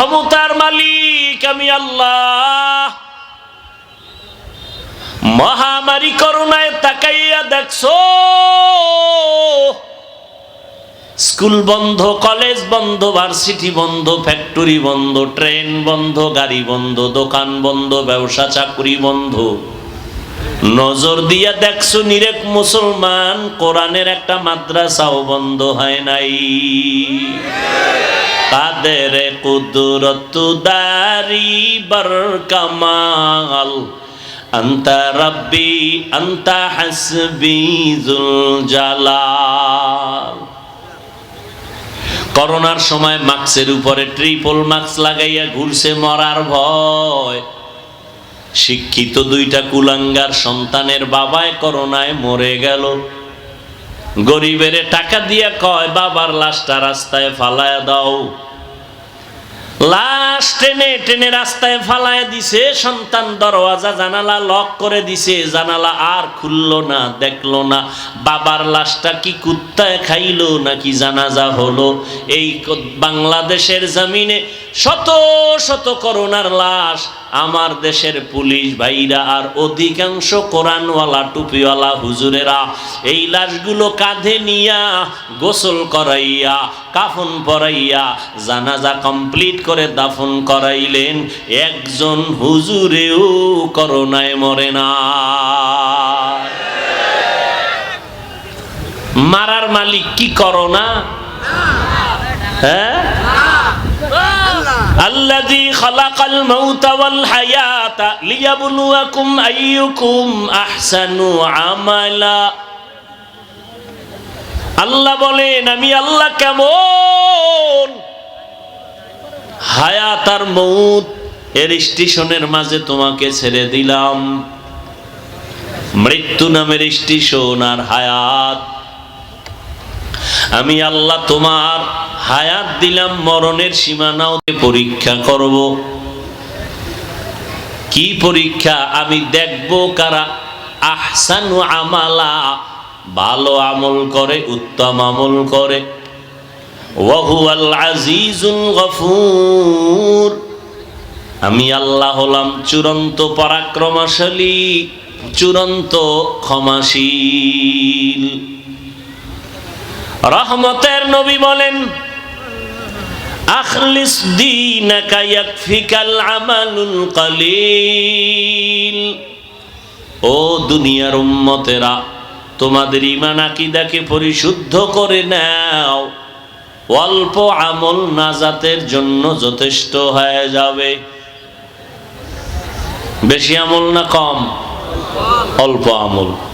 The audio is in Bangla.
ক্ষমতার মালিক আমি আল্লাহ। মহামারী করোনায় তাকাইয়া দেখছ। স্কুল বন্ধ, কলেজ বন্ধ, ভার্সিটি বন্ধ, ফ্যাক্টরি বন্ধ, ট্রেন বন্ধ, গাড়ি বন্ধ, দোকান বন্ধ, ব্যবসা চাকরি বন্ধ। নজর দিয়া দেখছ, নিরেক মুসলমান, কোরআনের একটা মাদ্রাসাও বন্ধ হয় নাই। কাদের কুদরত দারি বর কামাল? আন্তা হাসবি জুল জালাল। করোনার সময় মাস্কের উপরে ট্রিপল মাস্ক লাগাইয়া ঘুরছে মরার ভয়। শিক্ষিত দুইটা কুলাঙ্গার সন্তানের বাবায় করোনায় মরে গেল। গরিবের টাকা দিয়ে কয়, বাবার লাশটা রাস্তায় ফালায় দাও। লাশ টেনে টেনে রাস্তায় ফালায় দিছে, সন্তান দরওয়াজা জানালা লক করে দিছে, জানালা আর খুললো না, দেখল না। বাবার লাশটা কি কুত্তায় খাইলো নাকি জানাজা হলো? এই বাংলাদেশের জমিনে শত শত করোনার লাশ আমার দেশের পুলিশ ভাইরা আর অধিকাংশ কোরআনওয়ালা, টুপিওয়ালা হুজুরেরা এই লাশগুলো কাঁধে নিয়া গোসল করাইয়া, কাফন পরাইয়া জানাজা কমপ্লিট করে দাফন করাইলেন। একজন হুজুরেও করোনায় মরে না। মারার মালিক কি করোনা? হ্যাঁ? আল্লাযী খালাকাল মাউতা ওয়াল হায়াতা লিয়াবলুয়াকুম আইয়ুকুম আহসানু আমালা। আল্লাহ বলেন, আমি আল্লাহ কেমন? হায়াত আর মৌত এর স্টেশনের মাঝে তোমাকে ছেড়ে দিলাম। মৃত্যু নামের স্টেশন আর হায়াত আমি আল্লাহ তোমার হায়াত দিলাম, মরণের সীমানাও পরীক্ষা করব। কি পরীক্ষা? আমি দেখব কারা আহসানু আমালা, ভালো আমল করে, উত্তম আমল করে। আমি আল্লাহ হলাম চূড়ান্ত পরাক্রমশালী, চূড়ান্ত ক্ষমাশীল। রহমতের নবী বলেন, আখলিস দীনাকা ইয়াকফিকাল আমালুল কালিল। ও দুনিয়ার উম্মতেরা, তোমাদের ইমান আকিদাকে পরিশুদ্ধ করে নাও। অল্প আমল নাজাতের জন্য যথেষ্ট হয়ে যাবে। বেশি আমল না কম, অল্প আমল।